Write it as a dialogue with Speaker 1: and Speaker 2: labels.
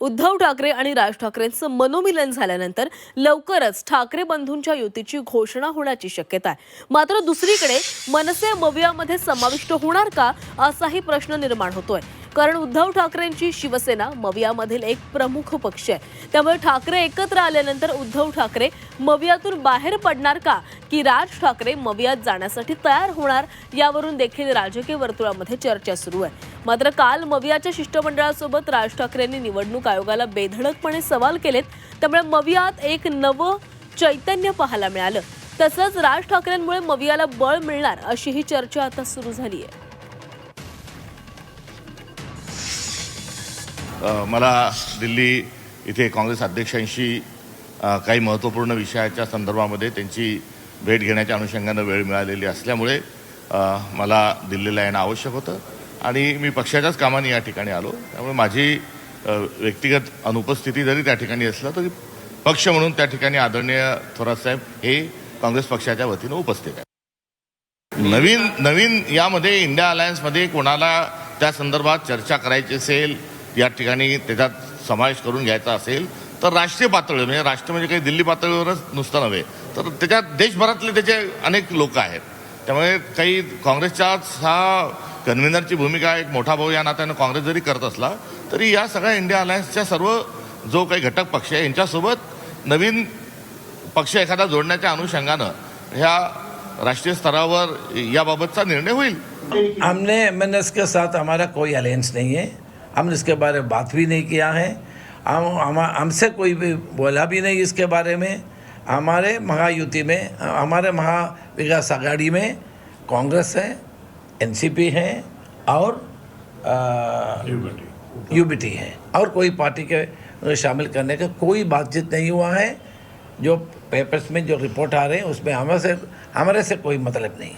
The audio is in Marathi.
Speaker 1: उद्धव ठाकरे आणि राज ठाकरेंचं मनोमिलन झाल्यानंतर लवकरच ठाकरे बंधूंच्या युतीची घोषणा होण्याची शक्यता आहे. मात्र दुसरीकडे मनसे मवियामध्ये समाविष्ट होणार का असाही प्रश्न निर्माण होतोय. कारण उद्धव ठाकरेंची शिवसेना मवियामधील एक प्रमुख पक्ष आहे. त्यामुळे ठाकरे एकत्र आल्यानंतर उद्धव ठाकरे मवियातून बाहेर पडणार का? की राज ठाकरे मवियात जाण्यासाठी तयार होणार? यावरून देखील राजकीय वर्तुळामध्ये चर्चा सुरू आहे. मात्र काल मवियाच्या शिष्टमंडळासोबत राज ठाकरेंनी निवडणूक आयोगाला बेधडकपणे सवाल केलेत. त्यामुळे मवियात एक नवं चैतन्य पाहायला मिळालं. तसंच राज ठाकरेंमुळे मवियाला बळ मिळणार अशी ही चर्चा आता सुरू झाली आहे
Speaker 2: मला दिल्ली इथे काँग्रेस अध्यक्षांशी काही महत्त्वपूर्ण विषयाच्या संदर्भामध्ये त्यांची भेट घेण्याच्या अनुषंगानं वेळ मिळालेली असल्यामुळे मला दिल्लीला येणं आवश्यक होतं. आणि मी पक्षाच्याच कामाने या ठिकाणी आलो. त्यामुळे माझी व्यक्तिगत अनुपस्थिती जरी त्या ठिकाणी असलं तरी पक्ष म्हणून त्या ठिकाणी आदरणीय थोरात साहेब हे काँग्रेस पक्षाच्या वतीनं उपस्थित आहे नवीन नवीन यामध्ये इंडिया अलायन्समध्ये कोणाला त्या संदर्भात चर्चा करायची असेल या ठिकाणी त्याच्यात समावेश करून घ्यायचा असेल तर राष्ट्रीय पातळीवर म्हणजे राष्ट्र म्हणजे काही दिल्ली पातळीवरच नुसतं नव्हे तर त्याच्यात देशभरातले त्याचे अनेक लोक आहेत. त्यामुळे काही काँग्रेसच्याच हा कन्व्हेनरची भूमिका एक मोठा भाऊ या नात्यानं काँग्रेस जरी करत असला तरी या सगळ्या इंडिया अलायन्सच्या सर्व जो काही घटक पक्ष आहे यांच्यासोबत नवीन पक्ष एखादा जोडण्याच्या अनुषंगानं ह्या राष्ट्रीय स्तरावर याबाबतचा निर्णय होईल.
Speaker 3: हमने एम एन एस के साथ हमारा कोई अलायंस नहीं है। हमने इसके बारे में बात भी नहीं किया है। हम हम हमसे कोई भी बोला भी नहीं इसके बारे में। हमारे महायुति में हमारे महाविकास आघाड़ी में कांग्रेस है एनसीपी है और यूबीटी। है। और कोई पार्टी के शामिल करने का कोई बातचीत नहीं हुआ है। जो पेपर्स में जो रिपोर्ट आ रहे हैं उसमें हमें से हमारे से कोई मतलब नहीं